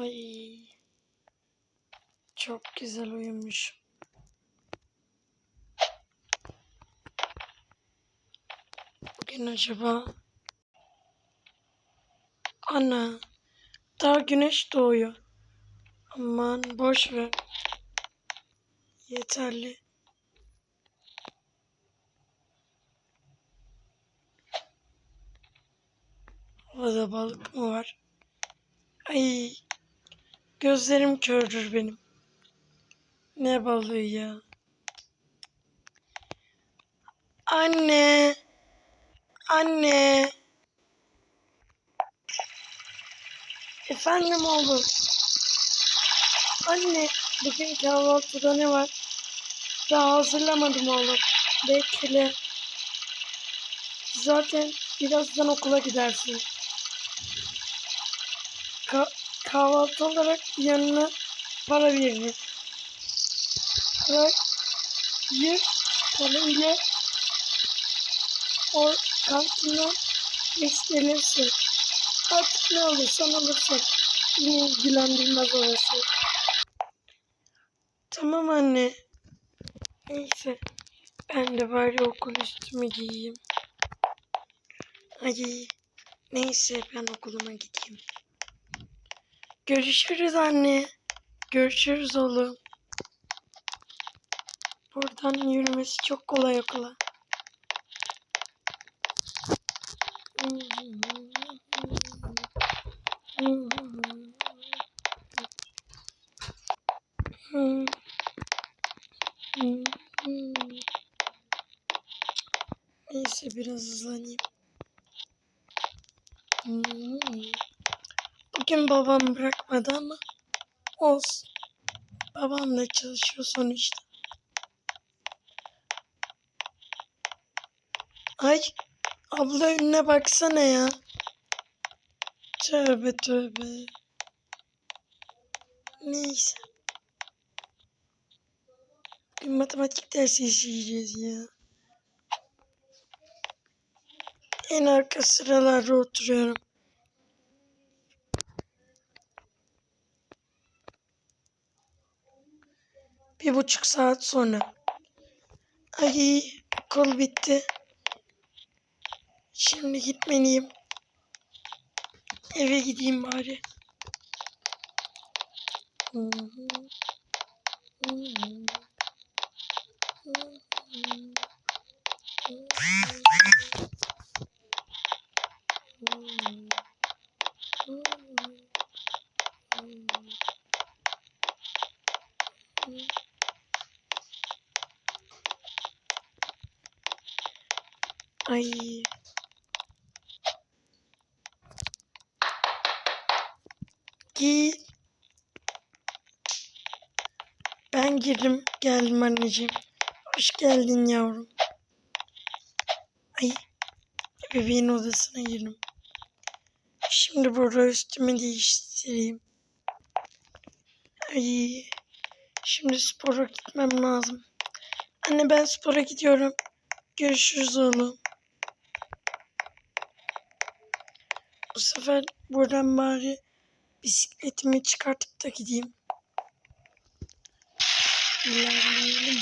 Ay. Çok güzel uyumuş. Bugün acaba Ana daha güneş doğuyor. Aman boş ver. Yeterli. Havada balık mı var? Ay gözlerim kördür benim. Ne balığı ya? Anne. Anne. Efendim oğlum. Anne, bugün kahvaltıda ne var? Daha hazırlamadım oğlum. Bekle. Zaten birazdan okula gidersin. Ka- kahvaltı olarak yanına para veririm. Parayı parayla o kantinden istenirsin. Artık ne olursan olursun. Beni ilgilendirmez orası. Tamam anne. Neyse. Ben de bari okul üstümü giyeyim. Ay. Neyse ben okuluma gideyim. Görüşürüz anne. Görüşürüz oğlum. Buradan yürümesi çok kolay okula. Neyse biraz hızlanayım. Bugün babam bırakmadı ama olsun. Babam da çalışıyor sonuçta. Ay abla önüne baksana ya. Tövbe tövbe. Neyse. Bugün matematik dersi işleyeceğiz ya. En arka sıralarda oturuyorum. Bir buçuk saat sonra. Ay okul bitti. Şimdi gitmeliyim. Eve gideyim bari. Hı hı. Ay. Gir. Ben girdim. Geldim anneciğim. Hoş geldin yavrum. Ay. Bebeğin odasına girdim. Şimdi burada üstümü değiştireyim. Ay. Şimdi spora gitmem lazım. Anne ben spora gidiyorum. Görüşürüz oğlum. Bu sefer buradan bari bisikletimi çıkartıp da gideyim. İlerleyelim.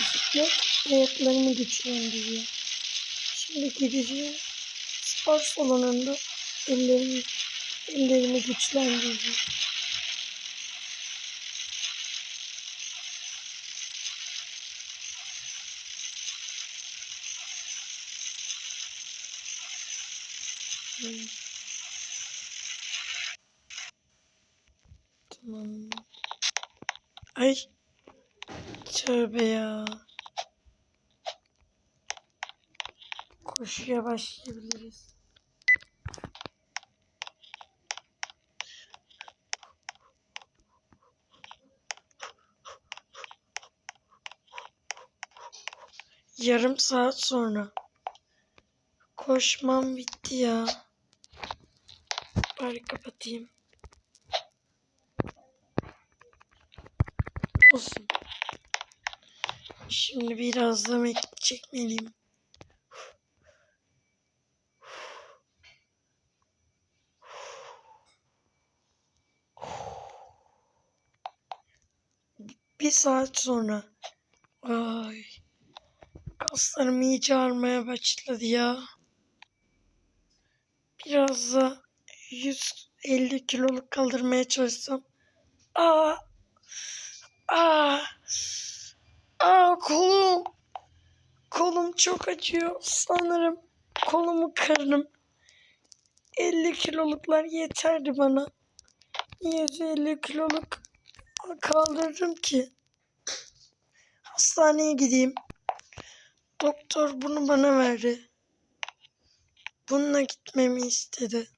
Bisiklet ayaklarımı güçlendiriyor. Şimdi gideceğim spor salonunda ellerimi, ellerimi güçlendireceğim. Tamam. Ay. Tövbe ya. Koşuya başlayabiliriz. Yarım saat sonra. Koşmam bitti ya bari kapatayım. Olsun. Şimdi biraz da mekik çekmeliyim. Bir saat sonra. Ay. Kaslarım iyice ağrımaya başladı ya. Biraz da 150 kiloluk kaldırmaya çalışsam. Aa. Aa. Aa kolum. Kolum çok acıyor. Sanırım kolumu kırdım. 50 kiloluklar yeterdi bana. 150 kiloluk kaldırdım ki. Hastaneye gideyim. Doktor bunu bana verdi. Bununla gitmemi istedi.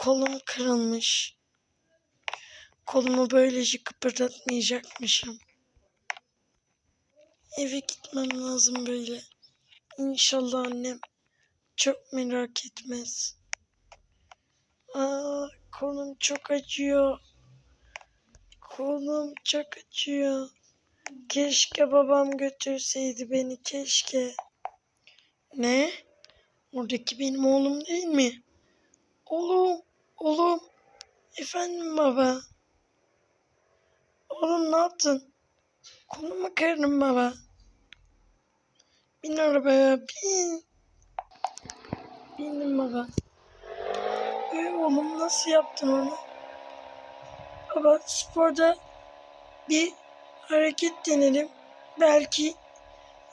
Kolum kırılmış. Kolumu böylece kıpırdatmayacakmışım. Eve gitmem lazım böyle. İnşallah annem çok merak etmez. Aa, kolum çok acıyor. Kolum çok acıyor. Keşke babam götürseydi beni keşke. Ne? Oradaki benim oğlum değil mi? Oğlum, oğlum. Efendim baba. Oğlum ne yaptın? Kolumu kırdım baba. Bin arabaya bin. Bindim baba. Ey oğlum nasıl yaptın onu? Baba sporda bir hareket denedim. Belki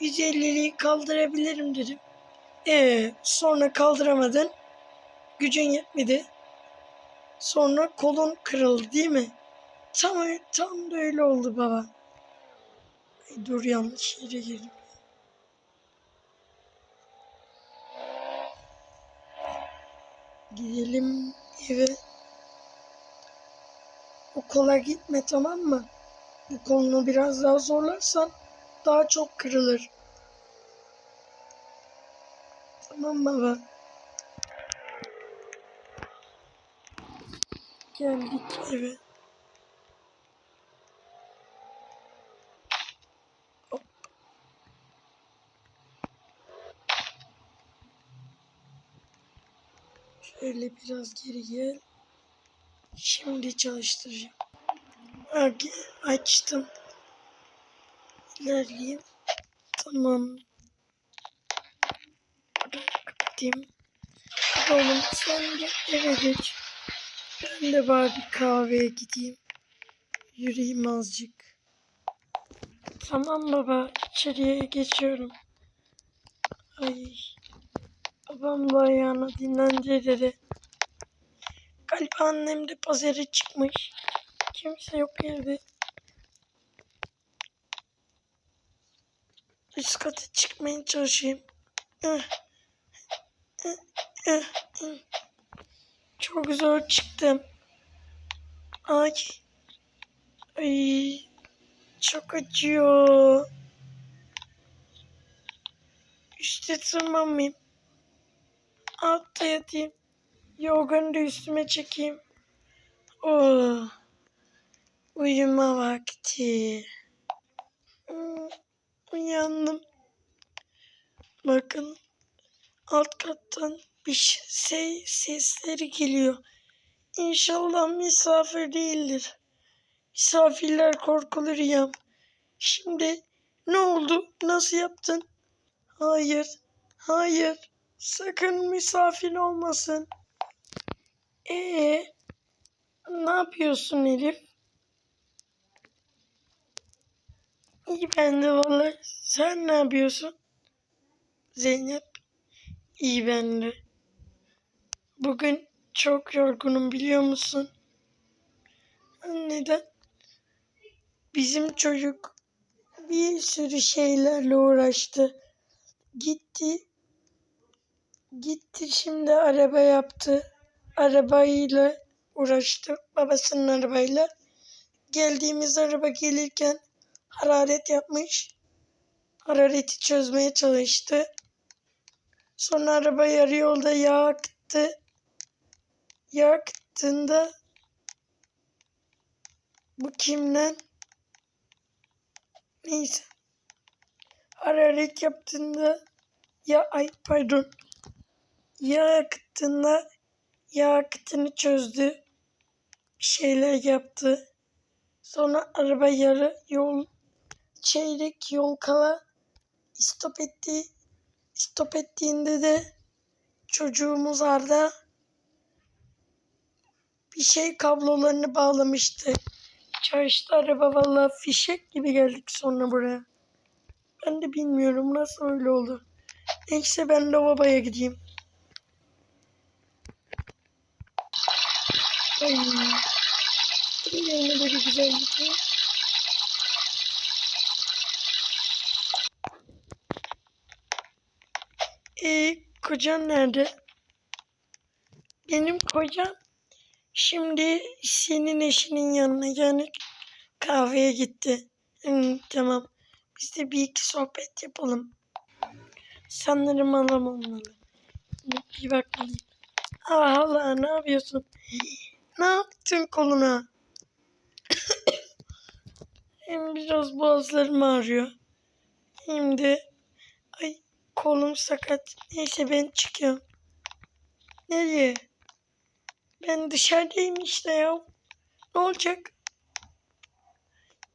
150'liği kaldırabilirim dedim. Ee, sonra kaldıramadın. Gücün yetmedi. Sonra kolun kırıldı değil mi? Tam, tam da öyle oldu baba. Ay, dur yanlış yere girdim. Gidelim eve. Okula gitme tamam mı? Bu kolunu biraz daha zorlarsan daha çok kırılır. Tamam baba. Geldik eve. Şöyle biraz geri gel. Şimdi çalıştıracağım. Açtım. İlerleyeyim. Tamam. Buradan kapatayım. Oğlum sen de eve geç. Ben de bari bir kahveye gideyim. Yürüyeyim azıcık. Tamam baba. içeriye geçiyorum. Ay. Babam da ayağını dinlendirdi. Galiba annem de pazara çıkmış. Kimse yok evde. Üst kata çıkmaya çalışayım. Çok zor çıktım. Ay. Ay. Çok acıyor. Üste tırmanmayayım. Altta yatayım. Yorganı da üstüme çekeyim. Oh. Uyuma vakti. Hmm, Uyandım. Bakın alt kattan bir şey sesleri geliyor. İnşallah misafir değildir. Misafirler korkulur ya. Şimdi ne oldu? Nasıl yaptın? Hayır. Hayır. Sakın misafir olmasın. Ee, ne yapıyorsun Elif? İyi ben de vallahi. Sen ne yapıyorsun? Zeynep. İyi ben de. Bugün çok yorgunum biliyor musun? Neden? Bizim çocuk bir sürü şeylerle uğraştı. Gitti. Gitti şimdi araba yaptı. Arabayla uğraştı. Babasının arabayla. Geldiğimiz araba gelirken hararet yapmış. Harareti çözmeye çalıştı. Sonra araba yarı yolda yaktı. Yaktığında bu kimden? Neyse. Hararet yaptığında ya ay pardon. Yaktığında yakıtını çözdü. Bir şeyler yaptı. Sonra araba yarı yol çeyrek yol kala stop etti. Stop ettiğinde de çocuğumuz Arda bir şey kablolarını bağlamıştı. Çalıştı araba valla fişek gibi geldik sonra buraya. Ben de bilmiyorum nasıl öyle oldu. Neyse ben lavaboya gideyim. Ay. De bir güzel gideyim. Ee, kocan nerede? Benim kocam şimdi senin eşinin yanına yani kahveye gitti. Hmm, tamam. Biz de bir iki sohbet yapalım. Sanırım halam olmalı. Bir bakalım. Aa hala ne yapıyorsun? Ne yaptın koluna? Hem biraz boğazlarım ağrıyor. Hem de ay kolum sakat. Neyse ben çıkıyorum. Nereye? Ben dışarıdayım işte ya. Ne olacak?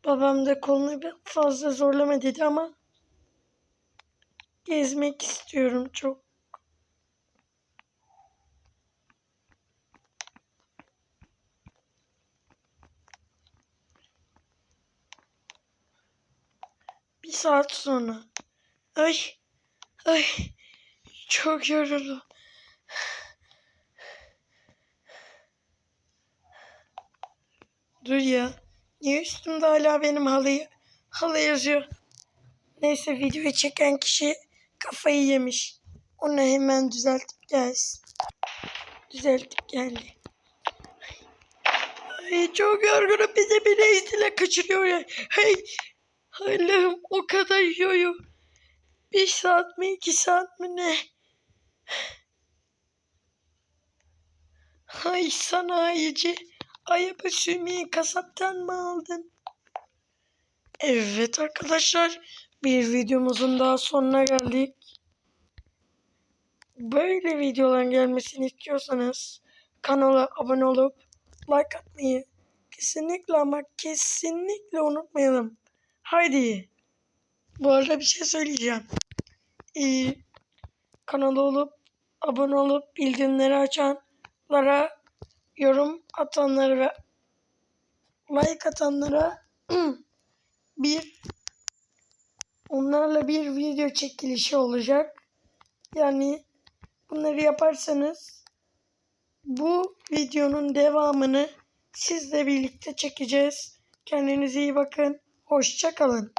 Babam da kolunu fazla zorlama dedi ama gezmek istiyorum çok. Bir saat sonra. Ay, ay, çok yoruldum. Dur ya. Niye üstümde hala benim halıyı, halı yazıyor? Neyse videoyu çeken kişi kafayı yemiş. Onu hemen düzeltip gelsin. Düzeltip geldi. Ay çok yorgunum bize bir reisle kaçırıyor ya. Hey Allah'ım o kadar yoyu. Bir saat mi iki saat mi ne? Ay sanayici. Ayıbı sümüğü kasaptan mı aldın? Evet arkadaşlar. Bir videomuzun daha sonuna geldik. Böyle videoların gelmesini istiyorsanız kanala abone olup like atmayı kesinlikle ama kesinlikle unutmayalım. Haydi. Bu arada bir şey söyleyeceğim. Ee, kanala olup abone olup bildirimleri açanlara yorum atanlara ve like atanlara bir onlarla bir video çekilişi olacak. Yani bunları yaparsanız bu videonun devamını sizle birlikte çekeceğiz. Kendinize iyi bakın. Hoşça kalın.